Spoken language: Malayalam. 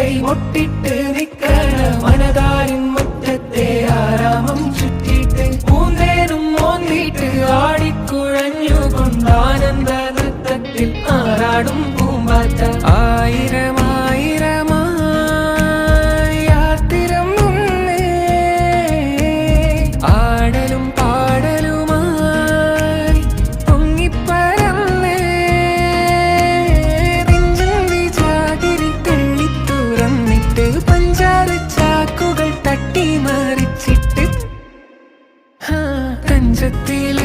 കൈ ഒട്ടിട്ട് നിൽക്കണ. മനതാരിൻ മുറ്റത്തെ ആരാമം ചുറ്റിട്ട് പൂന്തേനും മോന്നിട്ട് ആടിക്കുഴഞ്ഞു കൊണ്ടാനന്ദ നൃത്തത്തിൽ ആറാടും പൂമ്പാറ്റ. ആയി நெஞ்சத்தில்